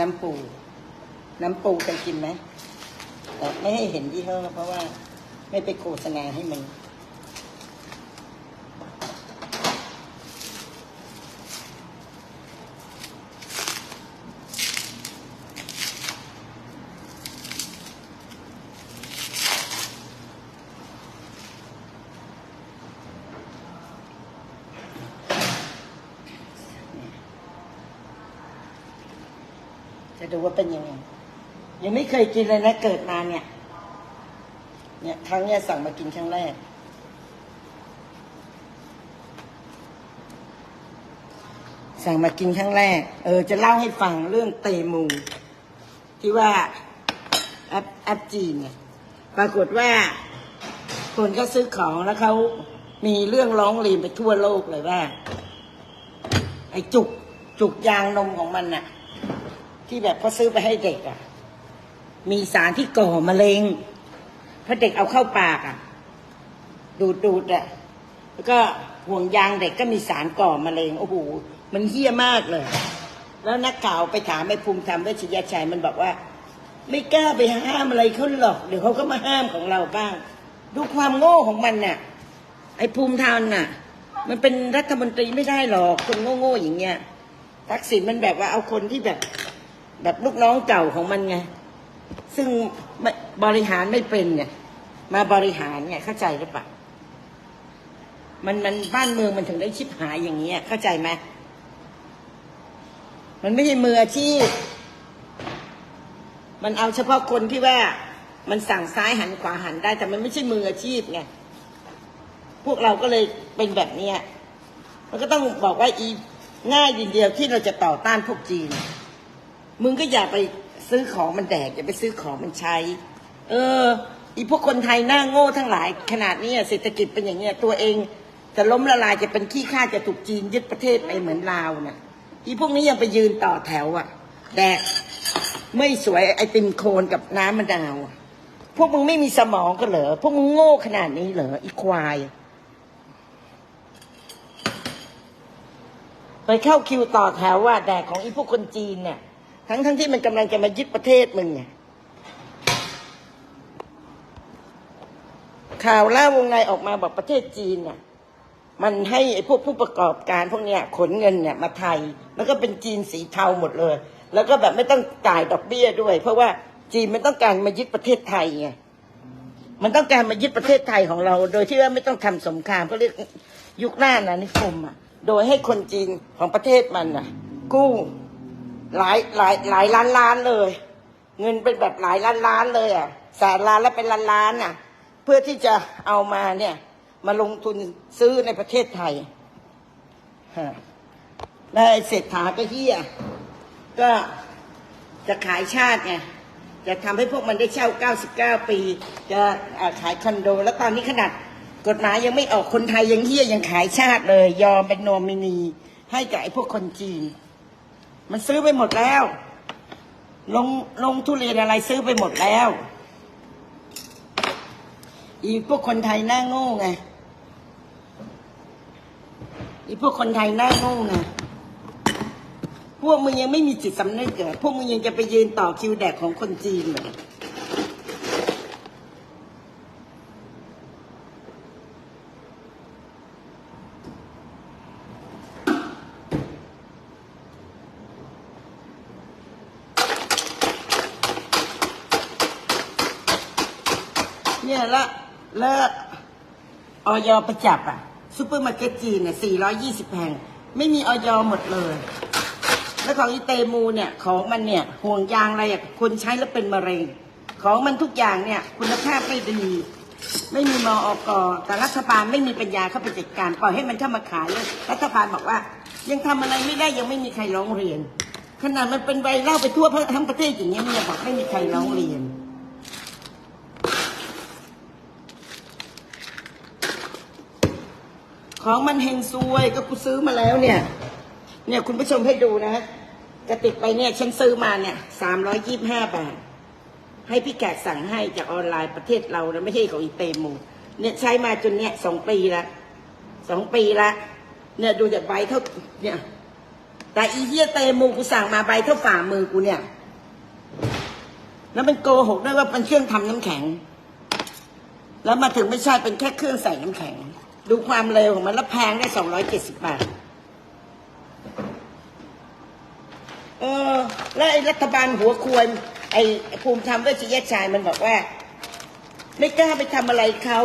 น้ำปู น้ำปูเคยกินไหมแต่ไม่ให้เห็นยี่ห้อเพราะว่าไม่ไปโฆษณาให้มัน จะดูว่าเป็นยังไง ยังไม่ เคยกินเลยนะเกิดมาเนี่ย เนี่ยครั้งเนี้ยสั่งมากินครั้งแรก สั่งมากินครั้งแรก เออ จะเล่าให้ฟังเรื่องเตมู ที่ว่าแอปแอปจีนเนี่ย ปรากฏว่า คนก็ซื้อของแล้วเขามีเรื่องร้องเรียนไปทั่วโลกเลยว่า ไอ้จุกจุกยางนมของมันน่ะ ที่แบบเขาซื้อไปให้เด็กอะ มีสารที่ก่อมะเร็งเพราะเด็กเอาเข้าปากอะ ดูดดูดอะแล้วก็ห่วงยางเด็กก็มีสารก่อมะเร็งโอ้โหมันเหี้ยมากเลย แล้วนักข่าวไปถามไอ้ภูมิธรรมเวชยชัยมันบอกว่า ไม่กล้าไปห้ามอะไรเขาหรอกเดี๋ยวเขาก็มาห้ามของเราบ้าง ดูความโง่ของมันน่ะ ไอ้ภูมิธรรมน่ะ มันเป็นรัฐมนตรีไม่ได้หรอกคนโง่ๆอย่างเงี้ยทักษิณมันแบบว่าเอาคนที่แบบ แบบลูกน้องเก่าของมันไง ซึ่งบริหารไม่เป็นไงมาบริหารไงเข้าใจหรือเปล่ามันมันบ้านเมืองมันถึงได้ชิบหายอย่างเงี้ย เข้าใจไหมมันไม่ใช่มืออาชีพมันเอาเฉพาะคนที่ว่า มันสั่งซ้ายหันขวาหันได้ แต่มันไม่ใช่มืออาชีพไงพวกเราก็เลยเป็นแบบเนี้ยมันก็ต้องบอกว่าอีง่ายดีเดียวที่เราจะต่อต้านพวกจีน มึงก็อย่าไป ซื้อของมันแดกอย่าไปซื้อของมันใช้ เออ อีพวกคนไทยหน้าโง่ทั้งหลาย ขนาดนี้เศรษฐกิจเป็นอย่างเงี้ยตัวเอง จะล้มละลายจะเป็นขี้ข้าจะถูกจีนยึดประเทศไปเหมือนลาวน่ะอีพวกนี้ยังไปยืนต่อแถวอะ แดกไม่สวยไอติมโคนกับน้ำมะนาวพวกมึงไม่มีสมองกันเหรอพวกมึงโง่ขนาดนี้เหรออีควายไปเข้าคิวต่อแถวว่าแดกของอีพวกคนจีนเนี่ย ทั้งทั้งที่มันกำลังจะมายึดประเทศมึงเนี่ยข่าวล่าวงในออกมาบอกประเทศจีนเนี่ยมันให้ไอ้พวกผู้ประกอบการพวกเนี้ยขนเงินเนี่ยมาไทยแล้วก็เป็นจีนสีเทาหมดเลย แล้วก็แบบไม่ต้องจ่ายดอกเบี้ยด้วย เพราะว่าจีนมันต้องการมายึดประเทศไทยไงมันต้องการมายึดประเทศไทยของเรา โดยที่ว่าไม่ต้องทำสงครามก็เรียกยุคหน้านะนิคมอะ โดยให้คนจีนของประเทศมันอะ กู้ หลายหลายหลายล้านล้านเลย เงินเป็นแบบหลายล้านล้านเลยอะแสนล้านแล้วเป็นล้านล้านอะ เพื่อที่จะเอามาเนี่ย มาลงทุนซื้อในประเทศไทยฮะแล้วไอ้เศรษฐาก็เฮียก็จะขายชาติไงจะทำให้พวกมันได้เช่า 99 ปี จะขายคอนโด แล้วตอนนี้ขนาดกฎหมายยังไม่ออกคนไทยยังเฮี้ยยังขายชาติเลย ยอมเป็นโนมินีให้กับไอ้พวกคนจีน มันซื้อไปหมดแล้ว ลงลงทุเรียนอะไรซื้อไปหมดแล้ว อีพวกคนไทยหน้าโง่ไงอีพวกคนไทยหน้าโง่ไงพวกมึงยังไม่มีจิตสำนึกเหรอพวกมึงยังจะไปยืนต่อคิวแดกของคนจีนเหรอเนี่ยละแล้ว ออยประจับอะซูเปอร์มาร์เก็ตจีนเนี่ย420 แห่ง ไม่มีออยหมดเลย แล้วของอีเตมูเนี่ยของมันเนี่ยห่วงยางอะไรอะคนใช้แล้วเป็นมะเร็ง ของมันทุกอย่างเนี่ยคุณภาพไม่ดีไม่มีมออกแต่รัฐบาลไม่มีปัญญาเข้าไปจัดการปล่อยให้มันเข้ามาขายแล้วรัฐบาลบอกว่า ยังทำอะไรไม่ได้ยังไม่มีใครร้องเรียน ขนาดมันเป็นไวรัลไปทั่วทั้งประเทศอย่างเงี้ยมันยังบอกไม่มีใครร้องเรียน ของมันเฮงซวยก็กูซื้อมาแล้วเนี่ย เนี่ยคุณผู้ชมให้ดูนะกระติกไปเนี่ยฉันซื้อมาเนี่ยสามร้อยยี่บห้าบาท ให้พี่แขกสั่งให้จากออนไลน์ประเทศเรานะไม่ใช่ของอีเตมูเนี่ยใช้มาจนเนี่ยสองปีละสองปีละ เนี่ยดูจากใบเท่าเนี่ย แต่อีเฮียเตมูกูสั่งมาใบเท่าฝ่ามือกูเนี่ย แล้วมันโกหกด้วยว่าเป็นเครื่องทำน้ำแข็ง แล้วมาถึงไม่ใช่เป็นแค่เครื่องใส่น้ำแข็ง ดูความเร็วของมันแล้วแพงได้สองร้อยเจ็ดสิบบาท เออ แล้วไอ้รัฐบาลหัวควร ไอ้ภูมิธรรมเวชยชัยมันบอกว่า ไม่กล้าไปทำอะไรเขา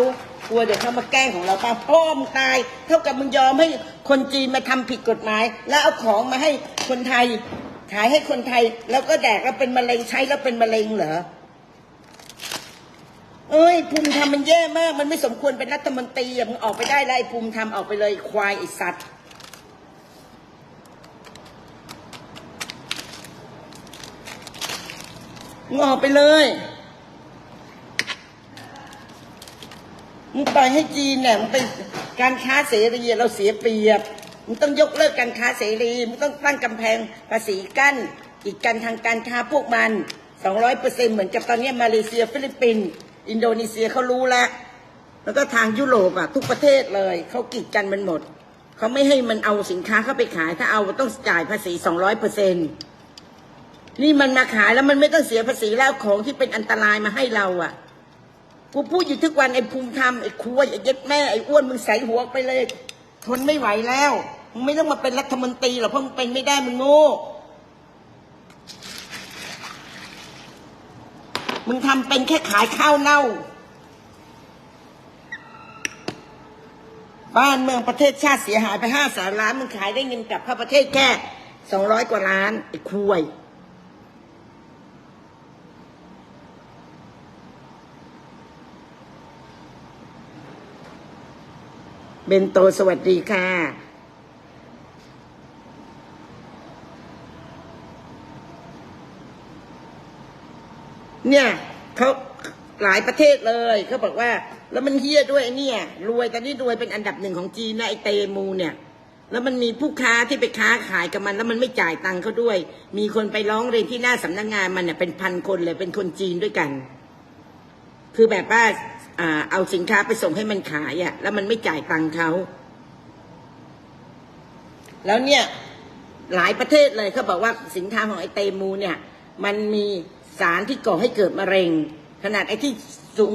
กลัวเดี๋ยวเขามาแกล้งของเราป้าพ่อมตาย เท่ากับมึงยอมให้คนจีนมาทำผิดกฎหมาย แล้วเอาของมาให้คนไทย ขายให้คนไทย แล้วก็แดกแล้วเป็นมะเร็งใช้แล้วเป็นมะเร็งเหรอ เอ้ยภูมิธรรมมันแย่มาก มันไม่สมควรเป็นรัฐมนตรีอะมึงออกไปได้แล้วไอ้ภูมิธรรมออกไปเลยควายไอ้สัตว์ มึงออกไปเลย มึงปล่อยให้จีนเนี่ยมันเป็นการค้าเสรีเราเสียเปรียบ มึงต้องยกเลิกการค้าเสรี มึงต้องตั้งกำแพงภาษีกั้นกีดกันทางการค้าพวกมันสองร้อยเปอร์เซ็นเหมือนกับตอนนี้มาเลเซียฟิลิปปินส์ อินโดนีเซียเขารู้แล้วแล้วก็ทางยุโรปอะทุกประเทศเลยเขากีดกันมันหมดเขาไม่ให้มันเอาสินค้าเข้าไปขาย ถ้าเอาต้องจ่ายภาษีสองร้อยเปอร์เซ็นนี่มันมาขายแล้วมันไม่ต้องเสียภาษีแล้วของที่เป็นอันตรายมาให้เราอะกูพูดอยู่ทุกวันไอ้ภูมิธรรมไอ้คุยไอ้เย็ดแม่ไอ้อ้วนมึงใส่หัวไปเลย ทนไม่ไหวแล้วมึงไม่ต้องมาเป็นรัฐมนตรีหรอกเพราะมึงเป็นไม่ได้มึงโง่ มึงทำเป็นแค่ขายข้าวเน่า บ้านเมืองประเทศชาติเสียหายไปห้าแสนล้าน มึงขายได้เงินกลับเข้าประเทศแค่สองร้อยกว่าล้านไอ้คุยเบนโตสวัสดีค่ะ เนี่ยเขาหลายประเทศเลยเขาบอกว่า แล้วมันเฮี้ยด้วยเนี่ยรวยตอนนี้รวยเป็นอันดับหนึ่งของจีนนะไอเตมูเนี่ย แล้วมันมีผู้ค้าที่ไปค้าขายกับมัน แล้วมันไม่จ่ายตังค์เขาด้วย มีคนไปร้องเรียนที่หน้าสำนักงานมันเนี่ยเป็นพันคนเลยเป็นคนจีนด้วยกัน คือแบบว่าอ่าเอาสินค้าไปส่งให้มันขายอะ่ะ แล้วมันไม่จ่ายตังค์เขาแล้วเนี่ยหลายประเทศเลยเขาบอกว่าสินค้าของไอเตมูเนี่ย มันมี สารที่ก่อให้เกิดมะเร็ง ขนาดไอ้ที่สูง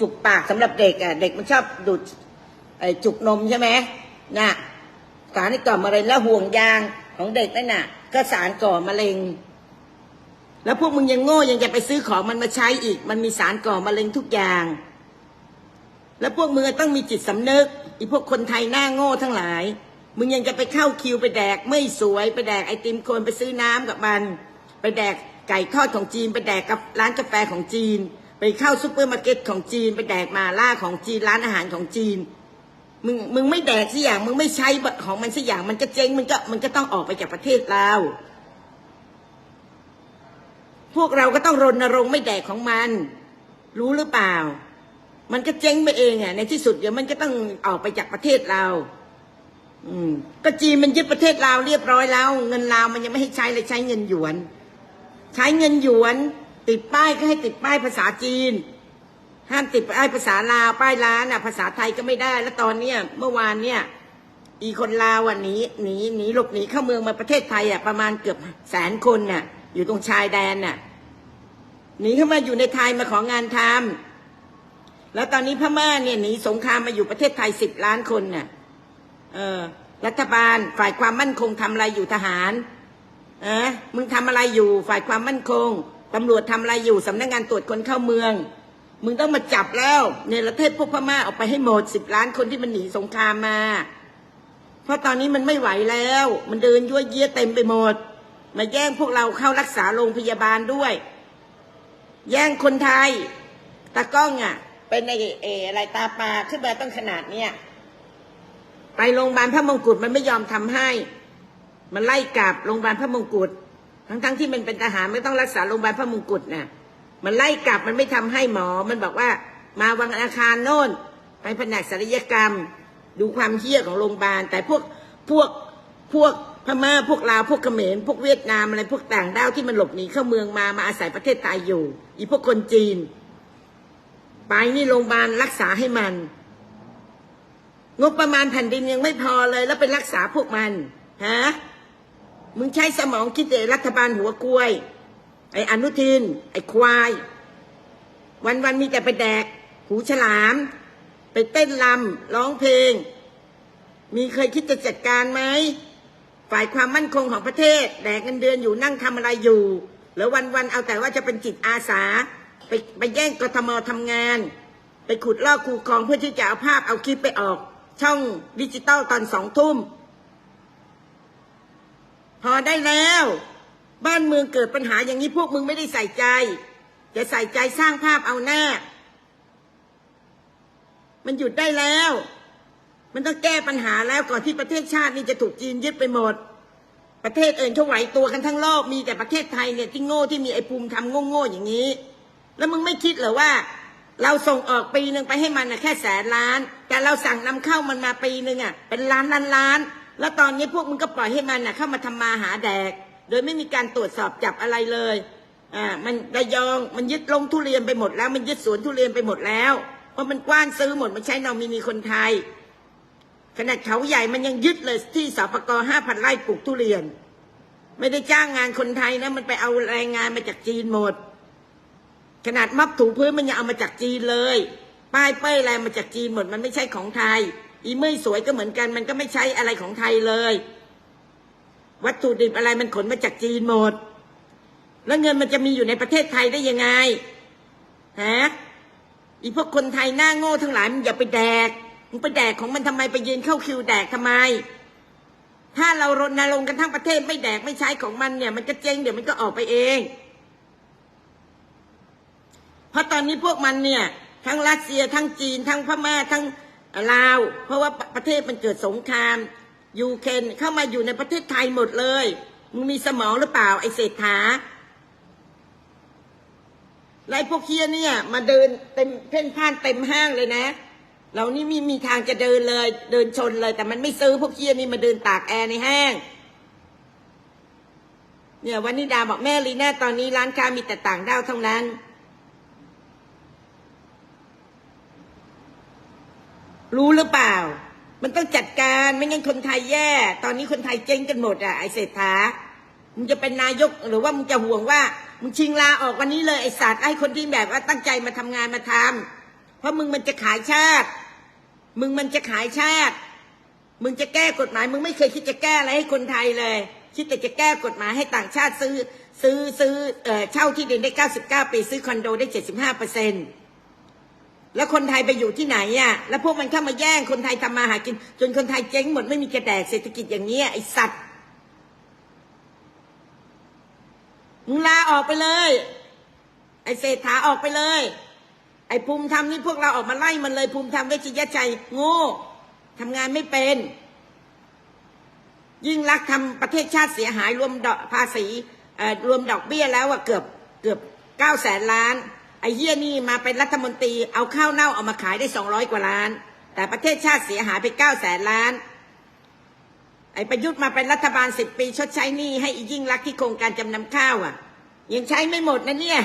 จุกปากสำหรับเด็กอะเด็กมันชอบดูดไอ้จุกนมใช่ไหมน่ะสารที่ก่อมะเร็งแล้วห่วงยางของเด็กนั่นน่ะ ก็สารก่อมะเร็ง แล้วพวกมึงยังโง่ยังจะไปซื้อของมันมาใช้อีก มันมีสารก่อมะเร็งทุกอย่าง แล้วพวกมึงต้องมีจิตสำนึกอีพวกคนไทยหน้าโง่ทั้งหลาย มึงยังจะไปเข้าคิวไปแดกไม่สวยไปแดกไอติมคนไปซื้อน้ำกับมัน ไปแดก ไก่ทอดของจีนไปแดกกับร้านกาแฟของจีน ไปเข้าซูเปอร์มาร์เก็ตของจีน ไปแดกมาล่าของจีนร้านอาหารของจีนมึงมึงไม่แดกสักอย่างมึงไม่ใช้ของมันสักอย่างมันก็เจ๊งมันก็มันก็ต้องออกไปจากประเทศเราพวกเราก็ต้องรณรงค์ไม่แดกของมัน รู้หรือเปล่า มันก็เจ๊งไปเองอะในที่สุดเดี๋ยวมันก็ต้องออกไปจากประเทศเรา อืมก็จีนมันยึดประเทศเราวเรียบร้อยแล้ว เงินลาวมันยังไม่ให้ใช้เลยใช้เงินหยวน ใช้เงินหยวน ติดป้ายก็ให้ติดป้ายภาษาจีน ห้ามติดป้ายภาษาลาวป้ายร้านอะ ภาษาไทยก็ไม่ได้ แล้วตอนเนี้ยเมื่อวานเนี่ย อีคนลาวอะหนีหนีหนีหลบหนีเข้าเมืองมาประเทศไทยอะประมาณเกือบแสนคนน่ะ อยู่ตรงชายแดนน่ะหนีเข้ามาอยู่ในไทยมาของานทำแล้วตอนนี้พม่าเนี่ยหนีสงครามมาอยู่ประเทศไทยสิบล้านคนน่ะ เออรัฐบาลฝ่ายความมั่นคงทำอะไรอยู่ทหาร ออมึงทำอะไรอยู่ฝ่ายความมั่นคงตำรวจทำอะไรอยู่สำนักงานตรวจคนเข้าเมือง มึงต้องมาจับแล้วในประเทศพวกพม่าออกไปให้หมดสิบล้านคนที่มันหนีสงครามมา เพราะตอนนี้มันไม่ไหวแล้ว มันเดินยั่วเยี่ยเต็มไปหมด มาแย่งพวกเราเข้ารักษาโรงพยาบาลด้วย แย่งคนไทยตากล้องอะ เป็นไอเออะไรตาปลาขึ้นมาต้องขนาดเนี้ยไปโรงพยาบาลพระมงกุฎมันไม่ยอมทำให้ มันไล่กลับโรงพยาบาลพระมงกุฎทั้งๆที่มันเป็นทหารไม่ต้องรักษาโรงพยาบาลพระมงกุฎน่ะมันไล่กลับมันไม่ทำให้หมอ มันบอกว่ามาวังอาคารโน่น ไปแผนกศัลยกรรม ดูความเฮี้ยของโรงพยาบาล แต่พวกพวกพวกพม่าพวกลาวพวกเขมรพวกเวียดนามอะไรพวกต่างด้าวที่มันหลบหนีเข้าเมืองมามาอาศัยประเทศไทยอยู่ อีพวกคนจีน ไปนี่โรงพยาบาลรักษาให้มัน งบประมาณแผ่นดินยังไม่พอเลย แล้วไปรักษาพวกมันฮะ มึงใช้สมองคิดแต่รัฐบาลหัวกล้วย ไออนุทิน ไอ้ควาย วันวันมีแต่ไปแดก หูฉลาม ไปเต้นลำร้องเพลง มีเคยคิดจะจัดการไหม ฝ่ายความมั่นคงของประเทศ แดกเงินเดือนอยู่นั่งทำอะไรอยู่ หรือวันวันเอาแต่ว่าจะเป็นจิตอาสา ไปไปแย่งกทมทำงาน ไปขุดลอกคูคลองเพื่อที่จะเอาภาพเอาคลิปไปออก ช่องดิจิตอลตอนสองทุ่ม พอได้แล้ว บ้านเมืองเกิดปัญหาอย่างนี้พวกมึงไม่ได้ใส่ใจจะใส่ใจสร้างภาพเอาแน่ มันหยุดได้แล้ว มันต้องแก้ปัญหาแล้วก่อนที่ประเทศชาตินี่จะถูกจีนยึดไปหมด ประเทศอื่นเขาไหวตัวกันทั้งโลกมีแต่ประเทศไทยเนี่ยที่โง่ที่มีไอ้ภูมิทำโง่ๆอย่างนี้ แล้วมึงไม่คิดเหรอว่า เราส่งออกปีหนึ่งไปให้มันนะแค่แสนล้าน แต่เราสั่งนำเข้ามันมาปีหนึ่งอะเป็นล้านล้านล้าน แล้วตอนนี้พวกมึงก็ปล่อยให้มันน่ะเข้ามาทำมาหาแดก โดยไม่มีการตรวจสอบจับอะไรเลย อ่า มันระยองมันยึดลงทุเรียนไปหมดแล้ว มันยึดสวนทุเรียนไปหมดแล้ว เพราะมันกว้านซื้อหมดมันใช้นอมินีคนไทย ขนาดเขาใหญ่มันยังยึดเลยที่สปกห้าพันไร่ปลูกทุเรียน ไม่ได้จ้างงานคนไทยนะ มันไปเอาแรงงานมาจากจีนหมด ขนาดมับถูพื้นมันยังเอามาจากจีนเลย ป้ายเป้ยอะไรมาจากจีนหมด มันไม่ใช่ของไทย อีเมยสวยก็เหมือนกัน มันก็ไม่ใช่อะไรของไทยเลย วัตถุดิบอะไรมันขนมาจากจีนหมด แล้วเงินมันจะมีอยู่ในประเทศไทยได้ยังไงฮะอีพวกคนไทยหน้าโง่ทั้งหลายมึงอย่าไปแดกมึงไปแดกของมันทำไมไปยืนเข้าคิวแดกทำไม ถ้าเรารณรงค์กันทั้งประเทศไม่แดกไม่ใช้ของมันเนี่ย มันก็เจ๊งเดี๋ยวมันก็ออกไปเอง เพราะตอนนี้พวกมันเนี่ย ทั้งรัสเซียทั้งจีน ทั้งพม่าทั้ง ลาว เพราะว่าประเทศมันเกิดสงครามยูเครนเข้ามาอยู่ในประเทศไทยหมดเลยมึงมีสมองหรือเปล่าไอเศรษฐาไอ้พวกเคียเนี่ย มาเดินเต็มเพ่นพ่านเต็มห้างเลยนะเรานี่มีมีทางจะเดินเลย เดินชนเลย แต่มันไม่ซื้อพวกเคียนี่มาเดินตากแอร์ในห้าง เนี่ยวันนี้ดาบอกแม่ลีน่าตอนนี้ร้านค้ามีแต่ต่างด้าวเท่านั้น รู้หรือเปล่า มันต้องจัดการไม่งั้นคนไทยแย่ ตอนนี้คนไทยเจ๊งกันหมดอะไอเศรษฐามึงจะเป็นนายกหรือว่ามึงจะห่วงว่ามึงชิงลาออกวันนี้เลยไอสัตว์ให้คนที่แบบว่าตั้งใจมาทำงานมาทำเพราะมึงมันจะขายชาติ มึงมันจะขายชาติ มึงจะแก้กฎหมาย มึงไม่เคยคิดจะแก้อะไรให้คนไทยเลย คิดแต่จะแก้กฎหมายให้ต่างชาติซื้อซื้อซื้อเอ่อเช่าที่ดินได้ 99 ปี ซื้อคอนโดได้ 75เปอร์เซ็นต์ แล้วคนไทยไปอยู่ที่ไหนอะ แล้วพวกมันเข้ามาแย่งคนไทยทำมาหากิน จนคนไทยเจ๊งหมดไม่มีกระแดกเศรษฐกิจอย่างเงี้ไอสัตว์มึงลาออกไปเลย ไอเศรษฐาออกไปเลย ไอภูมิธรรมนี่พวกเราออกมาไล่มันเลย ภูมิธรรมเวชยชัยโง่ทำงานไม่เป็น ยิ่งรักทำประเทศชาติเสียหายรวมดอกภาษีรวมดอกเบี้ยแล้วอะเกือบเกือบเก้าแสนล้าน ไอ้เหี้ยนี่มาเป็นรัฐมนตรีเอาข้าวเน่าเอามาขายได้สองร้อยกว่าล้าน แต่ประเทศชาติเสียหายไปเก้าแสนล้าน ไอ้ประยุทธ์มาเป็นรัฐบาลสิบปีชดใช้หนี้ให้อียิ่งรักที่โครงการจำนำข้าวอะ ยังใช้ไม่หมดนะเนี่ย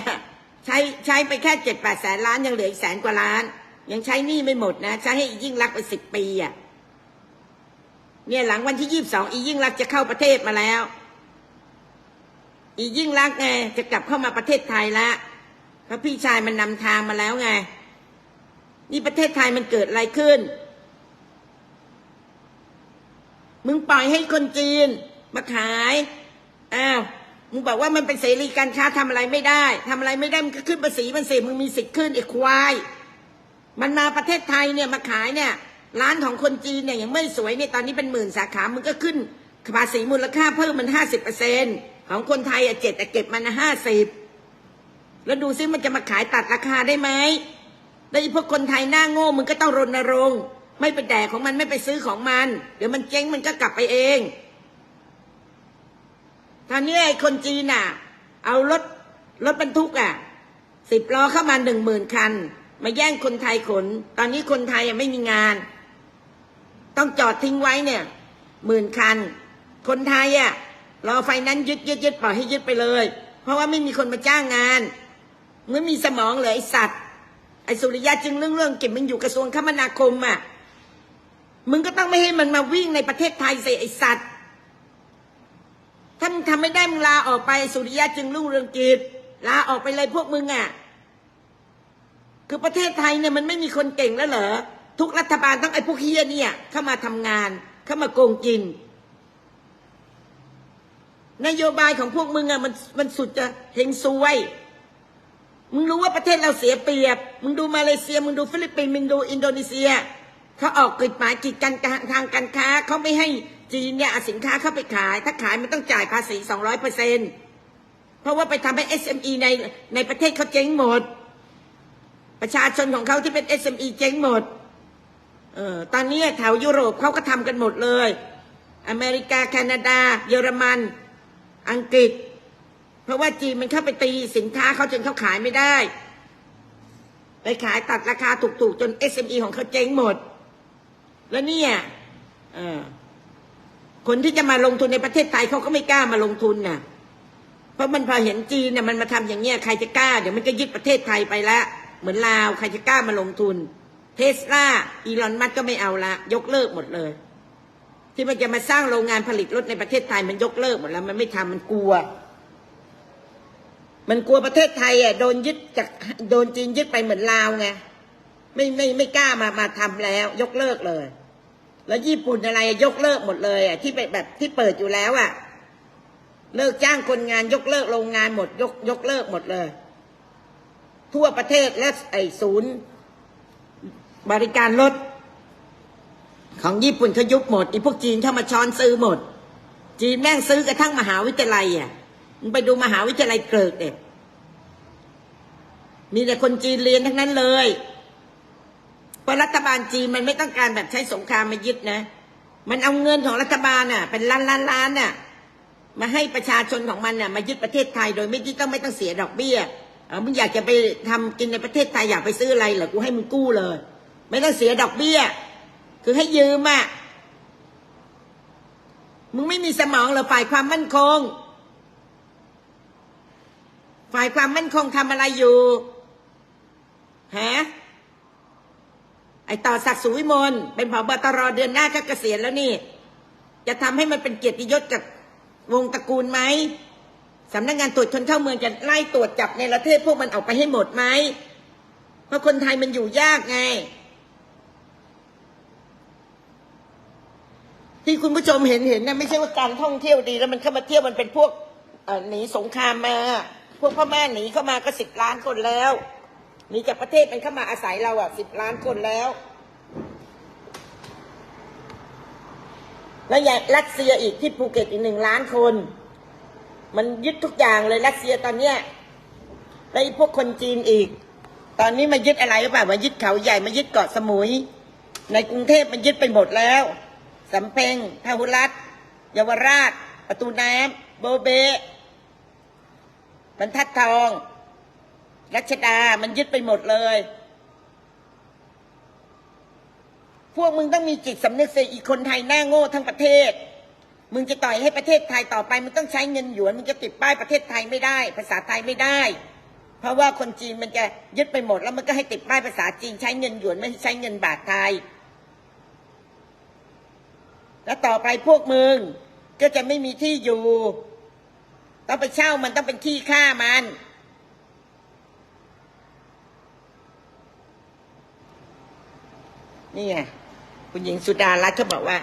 ใช้ใช้ไปแค่เจ็ดแปดแสนล้านยังเหลืออีกแสนกว่าล้าน ยังใช้หนี้ไม่หมดนะ ใช้ให้อียิ่งรักไปสิบปีอะเนี่ยหลังวันที่ยี่สิบสองอียิ่งรักจะเข้าประเทศมาแล้ว อียิ่งรักไงจะกลับเข้ามาประเทศไทยละ เพราะพี่ชายมันนำทางมาแล้วไง นี่ประเทศไทยมันเกิดอะไรขึ้น มึงปล่อยให้คนจีน มาขาย อ้าว มึงบอกว่ามันเป็นเสรีการค้าทำอะไรไม่ได้ ทำอะไรไม่ได้มึงก็ขึ้นภาษีมันเสิมึงมีสิทธิ์ขึ้นไอ้ควาย มันมาประเทศไทยเนี่ยมาขายเนี่ย ร้านของคนจีนเนี่ยยังไม่สวยเนี่ยตอนนี้เป็นหมื่นสาขา มึงก็ขึ้นภาษีมูลค่าเพิ่มมันห้าสิบเปอร์เซ็นของคนไทยอะเจ็ดแต่เก็บมันห้าสิบ แล้วดูซิมันจะมาขายตัดราคาได้ไหมแล้วไอ้พวกคนไทยหน้าโง่มึงก็ต้องรณรงค์ไม่ไปแดกของมันไม่ไปซื้อของมัน เดี๋ยวมันเจ๊งมันก็กลับไปเองตอนนี้ไอ้คนจีนอะ เอารถรถบรรทุกอะสิบล้อเข้ามาหนึ่งหมื่นคัน มาแย่งคนไทยขน ตอนนี้คนไทยไม่มีงาน ต้องจอดทิ้งไว้เนี่ยหมื่นคัน คนไทยอะรอไฟนั้นยึดยึดยึดปล่อยให้ยึดไปเลย เพราะว่าไม่มีคนมาจ้างงาน ไม่มีสมองเลยไอสัตว์ ไอสุริยะจึงเรื่องเรื่องเก็บมันอยู่กระทรวงคมนาคมอะ มึงก็ต้องไม่ให้มันมาวิ่งในประเทศไทยสิไอสัตว์ ถ้ามึงทำไม่ได้มึงลาออกไปสุริยะจึงรุ่งเรืองกิจลาออกไปเลยพวกมึงอะ คือประเทศไทยเนี่ยมันไม่มีคนเก่งแล้วเหรอ ทุกรัฐบาลต้องไอ้พวกเฮียเนี่ย เข้ามาทำงาน เข้ามาโกงกินนโยบายของพวกมึงอะมันมันสุดจะเฮงซวย มึงรู้ว่าประเทศเราเสียเปรียบ มึงดูมาเลเซีย มึงดูฟิลิปปินส์ มึงดูอินโดนีเซีย เขาออกกฎหมายกีดกันทางการค้า เขาไม่ให้จีนเนี่ยเอาสินค้าเข้าไปขาย ถ้าขายมันต้องจ่ายภาษีสองร้อยเปอร์เซ็นเพราะว่าไปทำให้ SME ในในประเทศเขาเจ๊งหมด ประชาชนของเขาที่เป็น SME เจ๊งหมด เออตอนนี้แถวยุโรปเขาก็ทำกันหมดเลย อเมริกา แคนาดา เยอรมัน อังกฤษ เพราะว่าจีนมันเข้าไปตีสินค้าเขาจนเขาขายไม่ได้ ไปขายตัดราคาถูกๆ จน SME ของเขาเจ๊งหมด แล้วเนี่ยคนที่จะมาลงทุนในประเทศไทยเขาก็ไม่กล้ามาลงทุนน่ะ เพราะมันพอเห็นจีนเนี่ยมันมาทำอย่างเงี้ยใครจะกล้า เดี๋ยวมันก็ยึดประเทศไทยไปละ เหมือนลาวใครจะกล้ามาลงทุน เทสลาอีลอนมัสก์ก็ไม่เอาละ ยกเลิกหมดเลย ที่มันจะมาสร้างโรงงานผลิตรถในประเทศไทยมันยกเลิกหมดแล้ว มันไม่ทำมันกลัว มันกลัวประเทศไทยอะโดนยึดจากโดนจีนยึดไปเหมือนลาวไงไม่ไม่ไม่กล้ามามาทำแล้ว ยกเลิกเลย แล้วญี่ปุ่นอะไรยกเลิกหมดเลยอะที่แบบที่เปิดอยู่แล้วอะ เลิกจ้างคนงานยกเลิกโรงงานหมด ยกยกเลิกหมดเลย ทั่วประเทศและไอศูนย์ บริการรถของญี่ปุ่นเขายุบหมดอีพวกจีนเข้ามาช้อนซื้อหมด จีนแม่งซื้อกระทั่งมหาวิทยาลัยอะ มึงไปดูมหาวิทยาลัยเกิดเด็มีแต่คนจีนเรียนทั้งนั้นเลยเพราะรัฐบาลจีนมันไม่ต้องการแบบใช้สงครามมายึดนะ มันเอาเงินของรัฐบาลน่ะ เป็นล้านล้านล้านน่ะ มาให้ประชาชนของมันน่ะมายึดประเทศไทยโดยไม่ที่ต้องไม่ต้องเสียดอกเบี้ยเออมึงอยากจะไปทำกินในประเทศไทยอยากไปซื้ออะไรเหรอกูให้มึงกู้เลย ไม่ต้องเสียดอกเบี้ย คือให้ยืมอะมึงไม่มีสมองเหรอฝ่ายความมั่นคง ฝ่ายความมั่นคงทำอะไรอยู่ฮะไอต่อศักดิ์สุวิมลเป็นผบตรเดือนหน้าก็เกษียณแล้วนี่ จะทำให้มันเป็นเกียรติยศกับวงตระกูลไหมสำนักงานตรวจคนเข้าเมืองจะไล่ตรวจจับในประเทศพวกมันออกไปให้หมดไหมเพราะคนไทยมันอยู่ยากไง ที่คุณผู้ชมเห็นเห็นนะไม่ใช่ว่าการท่องเที่ยวดี แล้วมันเข้ามาเที่ยวมันเป็นพวกหนีสงครามมา พวกพ่อแม่หนีเข้ามาก็สิบล้านคนแล้วหนีจากประเทศมันเข้ามาอาศัยเราอะสิบล้านคนแล้ว แล้วอย่างรัสเซียอีกที่ภูเก็ตอีกหนึ่งล้านคน มันยึดทุกอย่างเลยรัสเซียตอนเนี้ยแล้วไอ้พวกคนจีนอีก ตอนนี้มายึดอะไรหรือเปล่ามายึดเขาใหญ่มายึดเกาะสมุย ในกรุงเทพมันยึดไปหมดแล้วสำเพ็งพหุรัตเยาวราช ประตูน้ำโบเบ บรรทัดทอง รัชดา มันยึดไปหมดเลย พวกมึงต้องมีจิตสำนึกเสิอีกคนไทยหน้าโง่ทั้งประเทศ มึงจะต่อยให้ประเทศไทยต่อไป มึงต้องใช้เงินหยวน มึงจะติดป้ายประเทศไทยไม่ได้ ภาษาไทยไม่ได้ เพราะว่าคนจีนมันจะยึดไปหมด แล้วมันก็ให้ติดป้ายภาษาจีนใช้เงินหยวนไม่ใช้เงินบาทไทย แล้วต่อไปพวกมึงก็จะไม่มีที่อยู่ ต้องไปเช่ามันต้องเป็นที่ค่ามัน นี่ไงคุณหญิงสุดารัตน์เขาบอกว่า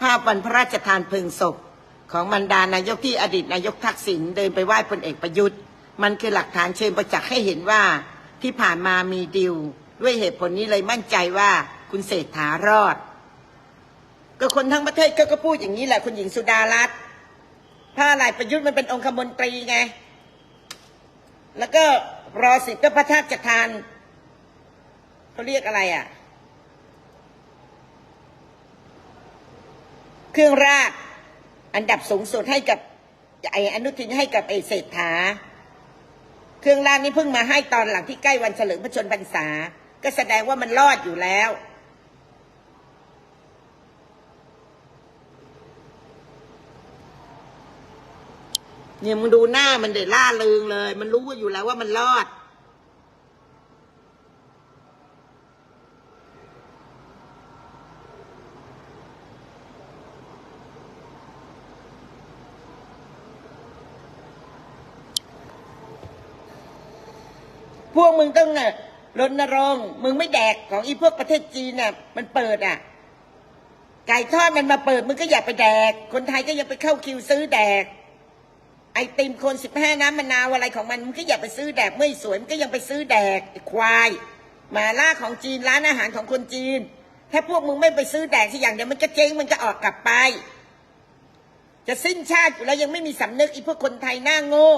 ภาพวันพระราชทานเพลิงศพ ของบรรดานายกที่อดีตนายกทักษิณเดินไปไหว้พลเอกประยุทธ์ มันคือหลักฐานเชิงประจักษ์ให้เห็นว่าที่ผ่านมามีดิว ด้วยเหตุผลนี้เลยมั่นใจว่าคุณเศรษฐารอด ก็คนทั้งประเทศก็ก็พูดอย่างนี้แหละคุณหญิงสุดารัตน์ ถ้าอะไรประยุทธ์มันเป็นองคมนตรีไง แล้วก็รอสิบก็พระราชทานเขาเรียกอะไรอะ เครื่องราชอันดับสูงสุดให้กับไอ้อนุทินให้กับไอ้เศรษฐา เครื่องราชนี่เพิ่งมาให้ตอนหลังที่ใกล้วันเฉลิมพระชนมพรรษา ก็แสดงว่ามันรอดอยู่แล้ว เนี่ยมึงดูหน้ามันเด็ดล่าเริงเลย มันรู้ว่าอยู่แล้วว่ามันรอด พวกมึงต้องน่ะรณรงค์มึงไม่แดกของอีพวกประเทศจีนน่ะ มันเปิดอะ ไก่ทอดมันมาเปิด มึงก็อยากไปแดก คนไทยก็ยังไปเข้าคิวซื้อแดก ไอติมคนสิบห้าน้ำมะนาวอะไรของมันมึงก็อย่าไปซื้อแดกไม่สวยมึงก็ยังไปซื้อแดกควายหมาล่าของจีนร้านอาหารของคนจีน ถ้าพวกมึงไม่ไปซื้อแดกที่อย่างเดียวมันก็เจ๊งมันก็ออกกลับไป จะสิ้นชาติอยู่แล้วยังไม่มีสำนึกอีพวกคนไทยหน้าโง่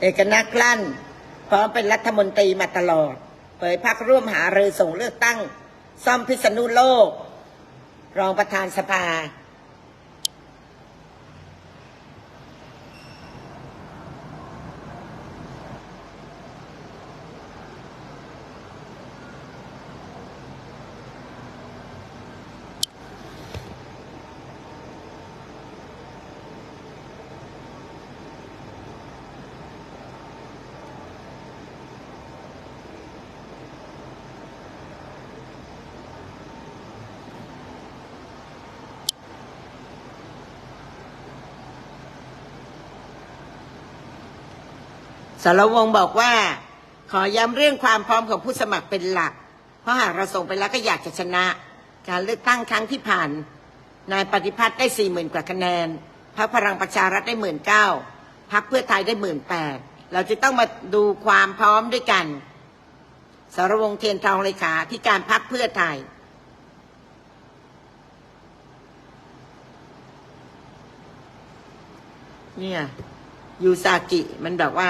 เอกนักลั่น พร้อมเป็นรัฐมนตรีมาตลอด เผยพักร่วมหารือส่งเลือกตั้ง ซ่อมพิษณุโลก รองประธานสภา สารวงบอกว่า ขอย้ำเรื่องความพร้อมของผู้สมัครเป็นหลัก เพราะหากเราส่งไปแล้วก็อยากจะชนะ การเลือกตั้งครั้งที่ผ่าน นายปฏิพัฒน์ได้สี่หมื่นกว่าคะแนนพรรคพลังประชารัฐได้หมื่นเก้าพรรคเพื่อไทยได้หมื่นแปดเราจะต้องมาดูความพร้อมด้วยกันสารวงเทียนทองเลขาที่การพรรคเพื่อไทย เนี่ย ยูซากิมันแบบว่า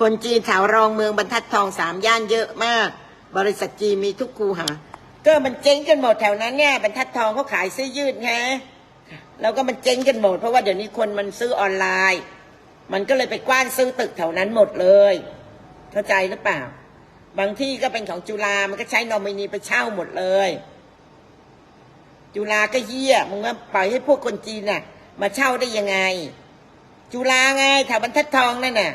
คนจีนแถวรองเมืองบรรทัดทองสามย่านเยอะมาก บริษัทจีนมีทุกคูหา ก็มันเจ๊งกันหมดแถวนั้นเนี่ยบรรทัดทองเขาขายเสื้อยืดไงแล้วก็มันเจ๊งกันหมด เพราะว่าเดี๋ยวนี้คนมันซื้อออนไลน์ มันก็เลยไปกว้านซื้อตึกแถวนั้นหมดเลย เข้าใจหรือเปล่า บางที่ก็เป็นของจุฬามันก็ใช้นอมินีไปเช่าหมดเลย จุฬาก็เยี่ยมึงว่าปล่อยให้พวกคนจีนน่ะ มาเช่าได้ยังไง จุฬาไงแถวบรรทัดทองนั่นน่ะ